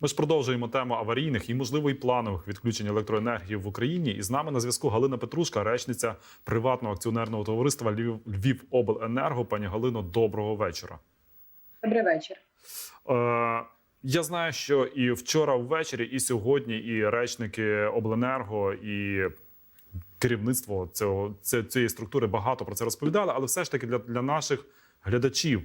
Ми ж продовжуємо тему аварійних і, можливо, і планових відключень електроенергії в Україні. І з нами на зв'язку Галина Петрушка, речниця приватного акціонерного товариства Львів Львівобленерго. Пані Галино, доброго вечора. Добрий вечір. Е, я знаю, що і вчора ввечері, і сьогодні, і речники обленерго, і керівництво цього цієї структури багато про це розповідали, але все ж таки для, для наших глядачів.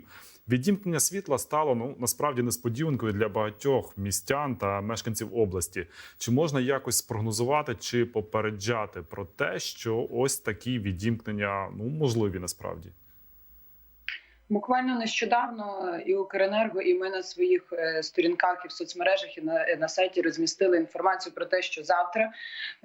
Відімкнення світла стало ну насправді несподіванкою для багатьох містян та мешканців області. Чи можна якось спрогнозувати чи попереджати про те, що ось такі відімкнення ну можливі насправді? Буквально нещодавно і Укренерго, і ми на своїх е, сторінках і в соцмережах і на, на сайті розмістили інформацію про те, що завтра,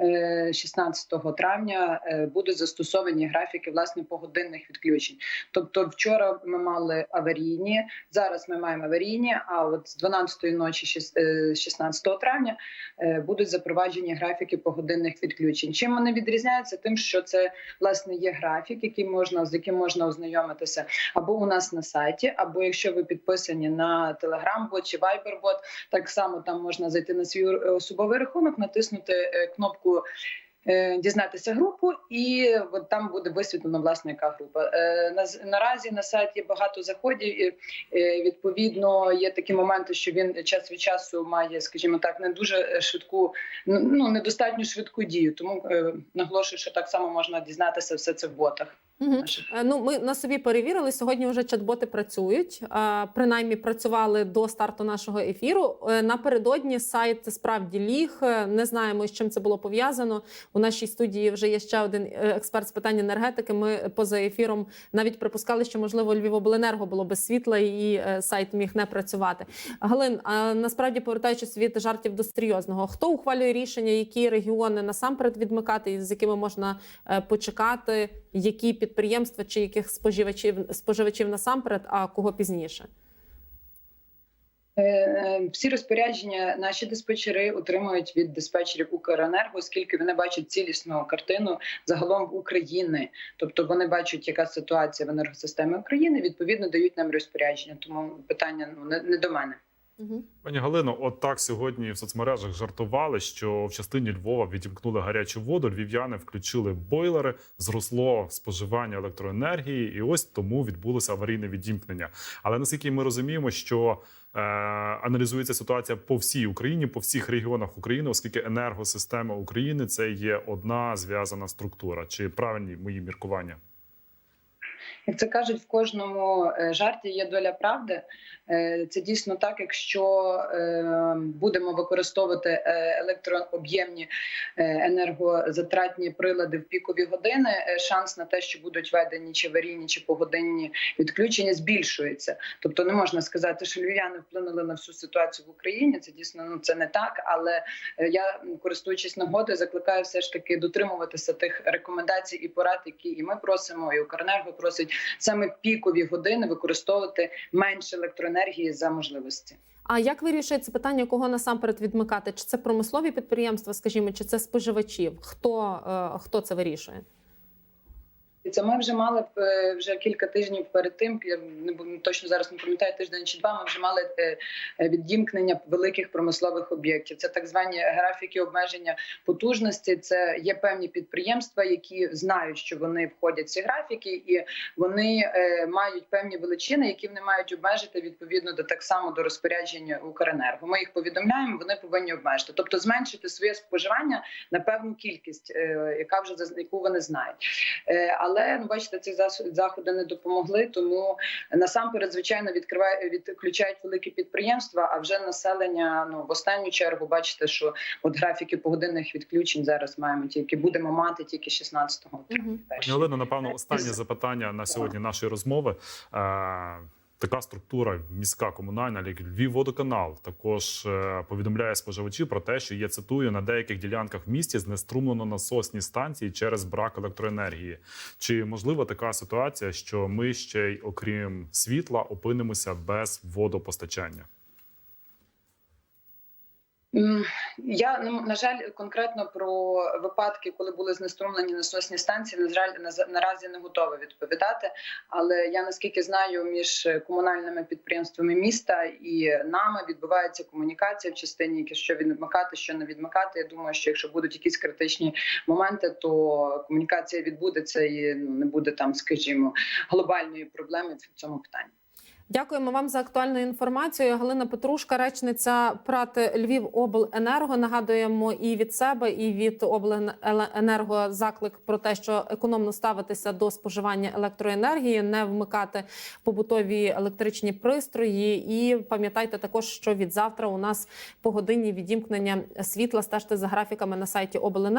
е, 16 травня, е, будуть застосовані графіки власне погодинних відключень. Тобто, вчора ми мали аварійні, зараз ми маємо аварійні. А от з 12-ї ночі, шіс- е, 16 травня, е, будуть запроваджені графіки погодинних відключень. Чим вони відрізняються? Тим, що це власне є графік, який можна з яким можна ознайомитися або у нас на сайті, або якщо ви підписані на Telegram-бот чи Viber-бот, так само там можна зайти на свій особовий рахунок, натиснути е, кнопку. е, Дізнатися групу, і от там буде висвітлено власне яка група. Е, на- Наразі на сайті багато заходів. І, відповідно, є такі моменти, що він час від часу має, скажімо так, не дуже швидку, ну недостатньо швидку дію. Тому наголошую, що так само можна дізнатися все це в ботах. Е, Ну, ми на собі перевірили. Сьогодні вже чат-боти працюють. Принаймні працювали до старту нашого ефіру. Е, Напередодні сайт справді ліг. Е, Не знаємо, з чим це було пов'язано. У нашій студії вже є ще один експерт з питань енергетики. Ми поза ефіром навіть припускали, що можливо Львівобленерго було без світла, і сайт міг не працювати. Галин, а насправді повертаючись від жартів до серйозного, хто ухвалює рішення, які регіони насамперед відмикати, і з якими можна почекати, які підприємства чи яких споживачів споживачів насамперед, а кого пізніше? Е, е, Всі розпорядження наші диспетчери отримують від диспетчерів Укренерго, оскільки вони бачать цілісну картину загалом України. Тобто вони бачать, яка ситуація в енергосистемі України. Відповідно, дають нам розпорядження. Тому питання ну не до мене. Угу. Пані Галино, от так сьогодні в соцмережах жартували, що в частині Львова відімкнули гарячу воду. Львів'яни включили бойлери, зросло споживання електроенергії, і ось тому відбулося аварійне відімкнення. Але наскільки ми розуміємо, що е, аналізується ситуація по всій Україні, по всіх регіонах України, оскільки енергосистема України це є одна зв'язана структура. Чи правильні мої міркування? Як це кажуть, в кожному е, жарті є доля правди. Е, Це дійсно так. Якщо е, будемо використовувати електрооб'ємні енергозатратні прилади в пікові години, шанс на те, що будуть введені чи аварійні, чи погодинні відключення, збільшується. Тобто не можна сказати, що львів'яни вплинули на всю ситуацію в Україні. Це дійсно ну це не так. Але я, користуючись нагодою, закликаю все ж таки дотримуватися тих рекомендацій і порад, які і ми просимо, і Укренерго просить саме пікові години використовувати менше електроенергії за можливості. А як вирішується питання, кого насамперед відмикати? Чи це промислові підприємства, скажімо, чи це споживачів? Хто, е, хто це вирішує? Це ми вже мали е, вже кілька тижнів перед тим. Я не точно зараз не пам'ятаю тиждень чи два. Ми вже мали е, е, відімкнення великих промислових об'єктів. Це так звані графіки обмеження потужності. Це є певні підприємства, які знають, що вони входять в ці графіки, і вони мають певні величини, які вони мають обмежити відповідно до так само до розпорядження Укренерго. Ми їх повідомляємо. Вони повинні обмежити, тобто зменшити своє споживання на певну кількість, яка вже яку вони знають. Е, Але ну бачите, ці заходи не допомогли. Тому насамперед, звичайно, відкриває відключають великі підприємства. А вже населення ну в останню чергу бачите, що от графіки погодинних відключень зараз маємо тільки будемо мати тільки 16-го. Угу. Пані Олено, напевно, останнє запитання на сьогодні нашої розмови. Така структура міська комунальна, як Львівводоканал, також е, повідомляє споживачів про те, що я цитую на деяких ділянках в місті знеструмлено насосні станції через брак електроенергії. Чи можлива така ситуація, що ми ще й окрім світла опинимося без водопостачання? Я ну, на жаль, конкретно про випадки, коли були знеструмлені насосні станції, на жаль, на- наразі не готова відповідати. Але я наскільки знаю, між комунальними підприємствами міста і нами відбувається комунікація в частині, що відмикати, що не відмикати. Я думаю, що якщо будуть якісь критичні моменти, то комунікація відбудеться і ну, не буде там, скажімо, глобальної проблеми в цьому питанні. Дякуємо вам за актуальну інформацію. Галина Петрушка, речниця ПРАТ Львівобленерго. Нагадуємо і від себе, і від обленерго заклик про те, що економно ставитися до споживання електроенергії, не вмикати побутові електричні пристрої. І пам'ятайте також, що від завтра у нас по годині відімкнення світла стежте за графіками на сайті Обленерго.